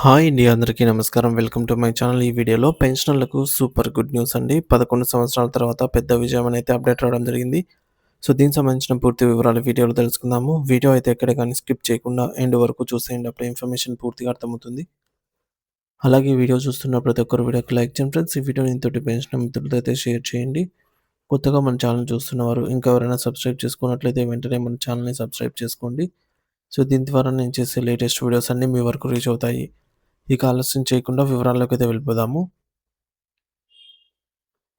Hi అండి అందరికీ నమస్కారం. Welcome to my channel. ఈ వీడియోలో పెన్షనర్లకు సూపర్ గుడ్ న్యూస్ అండి. పదకొండు సంవత్సరాల తర్వాత పెద్ద విజయం అయితే అప్డేట్ రావడం జరిగింది. సో దీనికి సంబంధించిన పూర్తి వివరాలు వీడియోలో తెలుసుకుందాము. వీడియో అయితే ఎక్కడ కానీ స్కిప్ చేయకుండా ఎండ్ వరకు చూసేయండి. అప్పుడు ఇన్ఫర్మేషన్ పూర్తిగా అర్థమవుతుంది. అలాగే వీడియో చూస్తున్న ప్రతి ఒక్కరు వీడియోకి లైక్ చేయండి ఫ్రెండ్స్. ఈ వీడియోని ఇంతటి పెన్షన్ మిత్రులతో అయితే షేర్ చేయండి. కొత్తగా మన ఛానల్ చూస్తున్నవారు ఇంకా ఎవరైనా సబ్స్క్రైబ్ చేసుకున్నట్లయితే వెంటనే మన ఛానల్ని సబ్స్క్రైబ్ చేసుకోండి. సో దీని ద్వారా నేను చేసే లేటెస్ట్ వీడియోస్ అన్నీ మీ వరకు రీచ్ అవుతాయి. ఇక ఆలస్యం చేయకుండా వివరాల్లోకి అయితే వెళ్ళిపోదాము.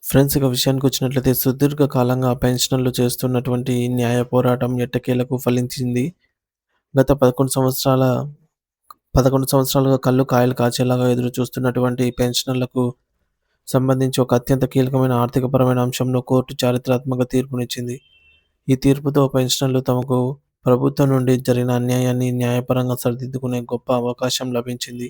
ఫ్రెండ్స్ ఇక విషయానికి వచ్చినట్లయితే సుదీర్ఘ కాలంగా పెన్షనర్లు చేస్తున్నటువంటి న్యాయ పోరాటం ఎట్టకేలకు ఫలించింది. గత పదకొండు సంవత్సరాల పదకొండు సంవత్సరాలుగా కళ్ళు కాయలు కాచేలాగా ఎదురు చూస్తున్నటువంటి పెన్షనర్లకు సంబంధించి ఒక అత్యంత కీలకమైన ఆర్థికపరమైన అంశంలో కోర్టు చారిత్రాత్మక తీర్పునిచ్చింది. ఈ తీర్పుతో పెన్షనర్లు తమకు ప్రభుత్వం నుండి జరిగిన అన్యాయాన్ని న్యాయపరంగా సరిదిద్దుకునే గొప్ప అవకాశం లభించింది.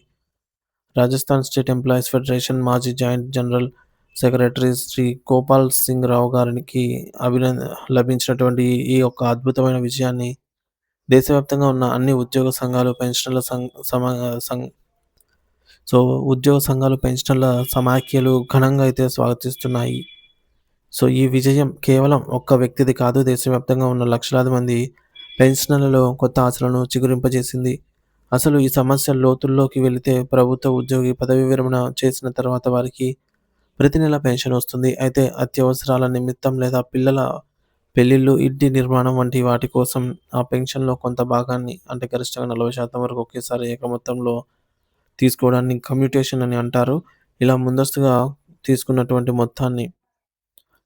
రాజస్థాన్ స్టేట్ ఎంప్లాయీస్ ఫెడరేషన్ మాజీ joint general secretary Shri Gopal Singh Rao గారికి అభినంద లభించినటువంటి ఈ యొక్క అద్భుతమైన విజయాన్ని దేశవ్యాప్తంగా ఉన్న అన్ని ఉద్యోగ సంఘాలు పెన్షనర్ల సంఘ సం సో ఉద్యోగ సంఘాలు పెన్షనర్ల సమాఖ్యలు ఘనంగా అయితే స్వాగతిస్తున్నాయి. సో ఈ విజయం కేవలం ఒక్క వ్యక్తిది కాదు దేశవ్యాప్తంగా ఉన్న లక్షలాది మంది పెన్షనర్లలో కొత్త ఆశలను చిగురింపజేసింది. అసలు ఈ సమస్య లోతుల్లోకి వెళితే ప్రభుత్వ ఉద్యోగి పదవి విరమణ చేసిన తర్వాత వారికి ప్రతి నెల పెన్షన్ వస్తుంది. అయితే అత్యవసరాల నిమిత్తం లేదా పిల్లల పెళ్ళిళ్ళు ఇంటి నిర్మాణం వంటి వాటి కోసం ఆ పెన్షన్లో కొంత భాగాన్ని అంటే గరిష్టంగా నలభై శాతం వరకు ఒకేసారి ఏక మొత్తంలో తీసుకోవడాన్ని కమ్యూటేషన్ అని అంటారు. ఇలా ముందస్తుగా తీసుకున్నటువంటి మొత్తాన్ని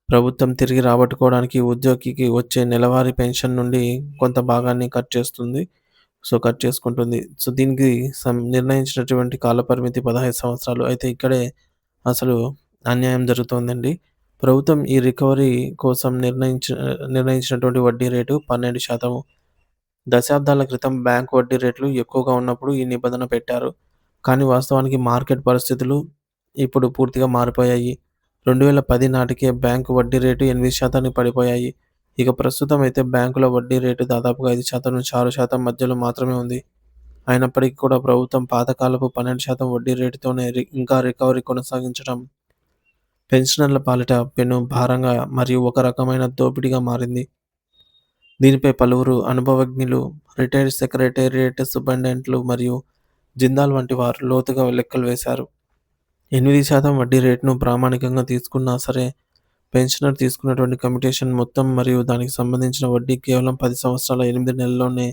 ప్రభుత్వం తిరిగి రాబట్టుకోవడానికి ఉద్యోగికి వచ్చే నెలవారీ పెన్షన్ నుండి కొంత భాగాన్ని కట్ చేస్తుంది. సో కట్ చేసుకుంటుంది. సో దీనికి సం నిర్ణయించినటువంటి కాలపరిమితి పదహైదు సంవత్సరాలు. అయితే ఇక్కడే అసలు అన్యాయం జరుగుతోందండి. ప్రభుత్వం ఈ రికవరీ కోసం నిర్ణయించ నిర్ణయించినటువంటి వడ్డీ రేటు పన్నెండు శాతము దశాబ్దాల క్రితం బ్యాంక్ వడ్డీ రేట్లు ఎక్కువగా ఉన్నప్పుడు ఈ నిబంధన పెట్టారు. కానీ వాస్తవానికి మార్కెట్ పరిస్థితులు ఇప్పుడు పూర్తిగా మారిపోయాయి. రెండు వేల పది నాటికే బ్యాంకు వడ్డీ రేటు ఎనిమిది శాతానికి పడిపోయాయి. ఇక ప్రస్తుతం అయితే బ్యాంకుల వడ్డీ రేటు దాదాపుగా ఐదు శాతం నుంచి ఆరు శాతం మధ్యలో మాత్రమే ఉంది. అయినప్పటికీ కూడా ప్రభుత్వం పాతకాలపు పన్నెండు శాతం వడ్డీ రేటుతోనే ఇంకా రికవరీ కొనసాగించడం పెన్షనర్ల పాలిట పెను భారంగా మరియు ఒక రకమైన దోపిడీగా మారింది. దీనిపై పలువురు అనుభవజ్ఞులు రిటైర్డ్ సెక్రటేరియట్ సూపరింటెండెంట్లు మరియు జిందాల్ వంటి వారు లోతుగా లెక్కలు వేశారు. ఎనిమిది శాతం వడ్డీ రేటును ప్రామాణికంగా తీసుకున్నా సరే పెన్షనర్ తీసుకున్నటువంటి కమిటేషన్ మొత్తం మరియు దానికి సంబంధించిన వడ్డీ కేవలం పది సంవత్సరాల ఎనిమిది నెలల్లోనే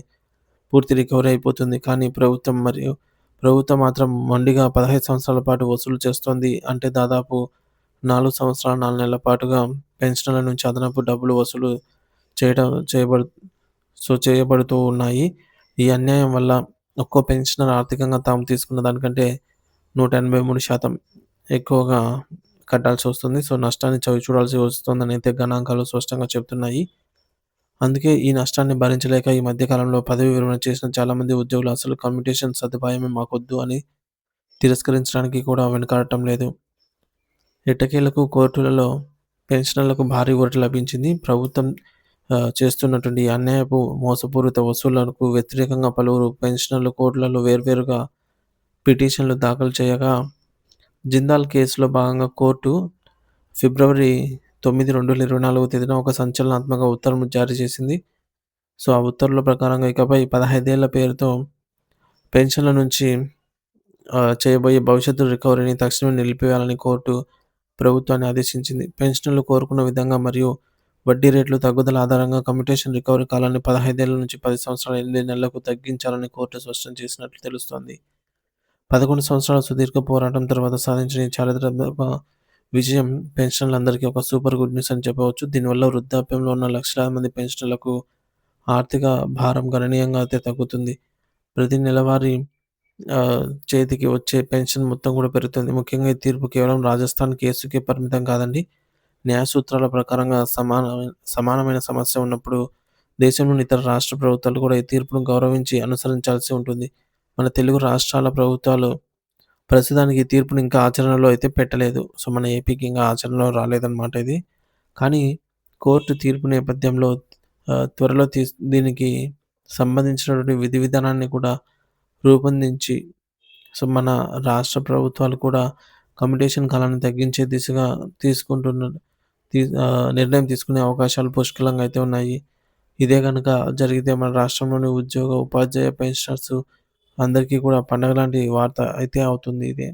పూర్తి రికవరీ అయిపోతుంది. కానీ ప్రభుత్వం మరియు ప్రభుత్వం మాత్రం మొండిగా పదహైదు సంవత్సరాల పాటు వసూలు చేస్తోంది. అంటే దాదాపు నాలుగు సంవత్సరాల నాలుగు నెలల పాటుగా పెన్షనర్ల నుంచి అదనపు డబ్బులు వసూలు చేయడం చేయబడు సో చేయబడుతూ ఉన్నాయి. ఈ అన్యాయం వల్ల ఒక్కో పెన్షనర్ ఆర్థికంగా తాము తీసుకున్న దానికంటే నూట ఎనభై మూడు శాతం ఎక్కువగా కట్టాల్సి వస్తుంది. సో నష్టాన్ని చవి చూడాల్సి వస్తుందని అయితే గణాంకాలు స్పష్టంగా చెబుతున్నాయి అందుకే ఈ నష్టాన్ని భరించలేక ఈ మధ్యకాలంలో పదవి విరమణ చేసిన చాలామంది ఉద్యోగులు అసలు కమ్యూనికేషన్ సదుపాయమే మాకొద్దు అని తిరస్కరించడానికి కూడా వెనుకాడటం లేదు. ఎట్టకేలకు కోర్టులలో పెన్షనర్లకు భారీ ఓటు లభించింది. ప్రభుత్వం చేస్తున్నటువంటి అన్యాయపు మోసపూరిత వసూళ్ళకు వ్యతిరేకంగా పలువురు పెన్షనర్లు కోర్టులలో వేర్వేరుగా పిటిషన్లు దాఖలు చేయగా జిందాల్ కేసులో భాగంగా కోర్టు ఫిబ్రవరి తొమ్మిది రెండు వేల ఇరవై నాలుగు తేదీన ఒక సంచలనాత్మక ఉత్తర్వును జారీ చేసింది. సో ఆ ఉత్తర్వుల ప్రకారంగా ఇకపై పదహైదేళ్ళ పేరుతో పెన్షన్ల నుంచి చేయబోయే భవిష్యత్తు రికవరీని తక్షణమే నిలిపివేయాలని కోర్టు ప్రభుత్వాన్ని ఆదేశించింది. పెన్షన్లు కోరుకున్న విధంగా మరియు వడ్డీ రేట్లు తగ్గుదల ఆధారంగా కమ్యూటేషన్ రికవరీ కాలాన్ని పదహైదేళ్ళ నుంచి పది సంవత్సరాల ఎనిమిది నెలలకు తగ్గించాలని కోర్టు స్పష్టం చేసినట్లు తెలుస్తోంది. పదకొండు సంవత్సరాల సుదీర్ఘ పోరాటం తర్వాత సాధించిన ఈ చారిత్రాత్మక విజయం పెన్షన్లందరికీ ఒక సూపర్ గుడ్ న్యూస్ అని చెప్పవచ్చు. దీనివల్ల వృద్ధాప్యంలో ఉన్న లక్షలాది మంది పెన్షన్లకు ఆర్థిక భారం గణనీయంగా అయితే తగ్గుతుంది. ప్రతి నెలవారీ చేతికి వచ్చే పెన్షన్ మొత్తం కూడా పెరుగుతుంది. ముఖ్యంగా ఈ తీర్పు కేవలం రాజస్థాన్ కేసుకే పరిమితం కాదండి. న్యాయ సూత్రాల ప్రకారంగా సమాన సమానమైన సమస్య ఉన్నప్పుడు దేశంలోని ఇతర రాష్ట్ర ప్రభుత్వాలు కూడా ఈ తీర్పును గౌరవించి అనుసరించాల్సి ఉంటుంది. మన తెలుగు రాష్ట్రాల ప్రభుత్వాలు ప్రస్తుతానికి ఈ తీర్పుని ఇంకా ఆచరణలో అయితే పెట్టలేదు సో మన ఏపీకి ఇంకా ఆచరణలో రాలేదన్నమాట ఇది కానీ కోర్టు తీర్పు నేపథ్యంలో త్వరలో తీ దీనికి సంబంధించినటువంటి విధి విధానాన్ని కూడా రూపొందించి సో, మన రాష్ట్ర ప్రభుత్వాలు కూడా కమ్యూటేషన్ కాలాన్ని తగ్గించే దిశగా తీసుకుంటున్న తీ నిర్ణయం తీసుకునే అవకాశాలు పుష్కలంగా అయితే ఉన్నాయి. ఇదే కనుక జరిగితే మన రాష్ట్రంలోని ఉద్యోగ, ఉపాధ్యాయ పెన్షనర్స్ అందరికీ కూడా పండగ లాంటి వార్త అయితే అవుతుంది ఇది.